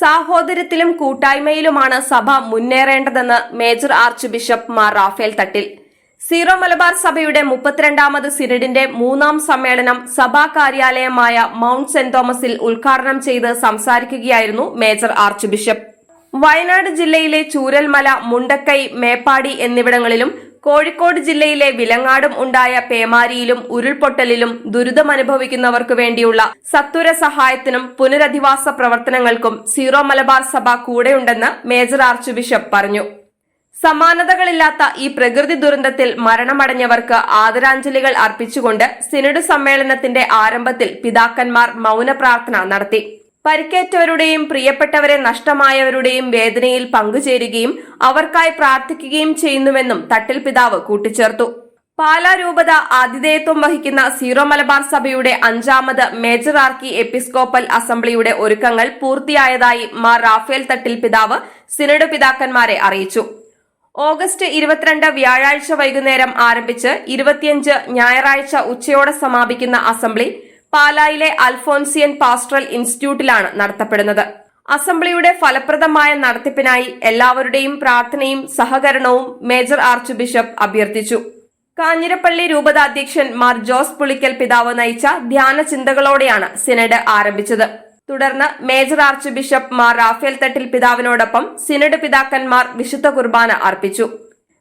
സാഹോദര്യത്തിലും കൂട്ടായ്മയിലുമാണ് സഭ മുന്നേറേണ്ടതെന്ന് major archbishop Mar Raphael Thattil. Syro Malabar സഭയുടെ മുപ്പത്തിരണ്ടാമത് സിനഡിന്റെ മൂന്നാം സമ്മേളനം സഭാ കാര്യാലയമായ മൌണ്ട് സെന്റ് തോമസിൽ ഉദ്ഘാടനം ചെയ്ത് സംസാരിക്കുകയായിരുന്നു മേജർ ആർച്ച് ബിഷപ്പ്. വയനാട് ജില്ലയിലെ ചൂരൽമല മുണ്ടക്കൈ മേപ്പാടി എന്നിവിടങ്ങളിലും കോഴിക്കോട് ജില്ലയിലെ വിലങ്ങാടും ഉണ്ടായ പേമാരിയിലും ഉരുൾപൊട്ടലിലും ദുരിതമനുഭവിക്കുന്നവർക്കു വേണ്ടിയുള്ള സത്വര സഹായത്തിനും പുനരധിവാസ പ്രവർത്തനങ്ങൾക്കും സീറോ മലബാർ സഭ കൂടെയുണ്ടെന്ന് മേജർ ആർച്ച് ബിഷപ്പ് പറഞ്ഞു. സമാനതകളില്ലാത്ത ഈ പ്രകൃതി ദുരന്തത്തിൽ മരണമടഞ്ഞവർക്ക് ആദരാഞ്ജലികൾ അർപ്പിച്ചുകൊണ്ട് സിനഡ് സമ്മേളനത്തിന്റെ ആരംഭത്തിൽ പിതാക്കന്മാർ മൗന പ്രാർത്ഥന നടത്തി. പരിക്കേറ്റവരുടെയും പ്രിയപ്പെട്ടവരെ നഷ്ടമായവരുടെയും വേദനയിൽ പങ്കുചേരുകയും അവർക്കായി പ്രാർത്ഥിക്കുകയും ചെയ്യുന്നുവെന്നും തട്ടിൽ പിതാവ് കൂട്ടിച്ചേർത്തു. പാലാ രൂപത ആതിഥേയത്വം വഹിക്കുന്ന സീറോ മലബാർ സഭയുടെ അഞ്ചാമത് മേജർ ആർക്കി എപ്പിസ്കോപ്പൽ അസംബ്ലിയുടെ ഒരുക്കങ്ങൾ പൂർത്തിയായതായി മാർ റാഫേൽ തട്ടിൽ പിതാവ് സിനഡ് പിതാക്കന്മാരെ അറിയിച്ചു. ഓഗസ്റ്റ് ഇരുപത്തിരണ്ട് വ്യാഴാഴ്ച വൈകുന്നേരം ആരംഭിച്ച് ഇരുപത്തിയഞ്ച് ഞായറാഴ്ച ഉച്ചയോടെ സമാപിക്കുന്ന അസംബ്ലി പാലായിലെ അൽഫോൻസിയൻ പാസ്റ്ററൽ ഇൻസ്റ്റിറ്റ്യൂട്ടിലാണ് നടത്തപ്പെടുന്നത്. അസംബ്ലിയുടെ ഫലപ്രദമായ നടത്തിപ്പിനായി എല്ലാവരുടെയും പ്രാർത്ഥനയും സഹകരണവും മേജർ ആർച്ച് ബിഷപ്പ് അഭ്യർത്ഥിച്ചു. കാഞ്ഞിരപ്പള്ളി രൂപതാധ്യക്ഷൻ മാർ ജോസ് പുളിക്കൽ പിതാവ് നയിച്ച ധ്യാന ചിന്തകളോടെയാണ് സിനഡ് ആരംഭിച്ചത്. തുടർന്ന് major archbishop Mar Raphael Thattil പിതാവിനോടൊപ്പം synod പിതാക്കന്മാർ വിശുദ്ധ കുർബാന അർപ്പിച്ചു.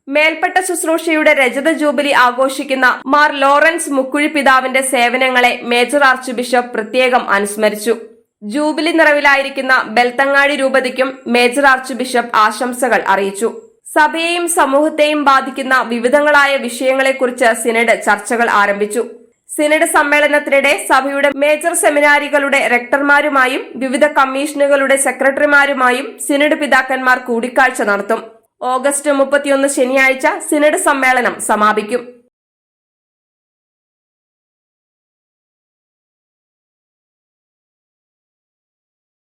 മേൽപ്പെട്ട ശുശ്രൂഷയുടെ രജത ജൂബിലി ആഘോഷിക്കുന്ന മാർ ലോറൻസ് മുക്കുഴി പിതാവിന്റെ സേവനങ്ങളെ മേജർ ആർച്ച് ബിഷപ്പ് പ്രത്യേകം അനുസ്മരിച്ചു. ജൂബിലി നിറവിലായിരിക്കുന്ന ബെൽത്തങ്ങാടി രൂപതയ്ക്കും മേജർ ആർച്ച് ബിഷപ്പ് ആശംസകൾ അറിയിച്ചു. സഭയെയും സമൂഹത്തെയും ബാധിക്കുന്ന വിവിധങ്ങളായ വിഷയങ്ങളെക്കുറിച്ച് സിനഡ് ചർച്ചകൾ ആരംഭിച്ചു. സിനഡ് സമ്മേളനത്തിനിടെ സഭയുടെ മേജർ സെമിനാരികളുടെ റെക്ടർമാരുമായും വിവിധ കമ്മീഷനുകളുടെ സെക്രട്ടറിമാരുമായും സിനഡ് പിതാക്കന്മാർ കൂടിക്കാഴ്ച നടത്തും. ഓഗസ്റ്റ് മുപ്പത്തിയൊന്ന് ശനിയാഴ്ച സിനഡ് സമ്മേളനം സമാപിക്കും.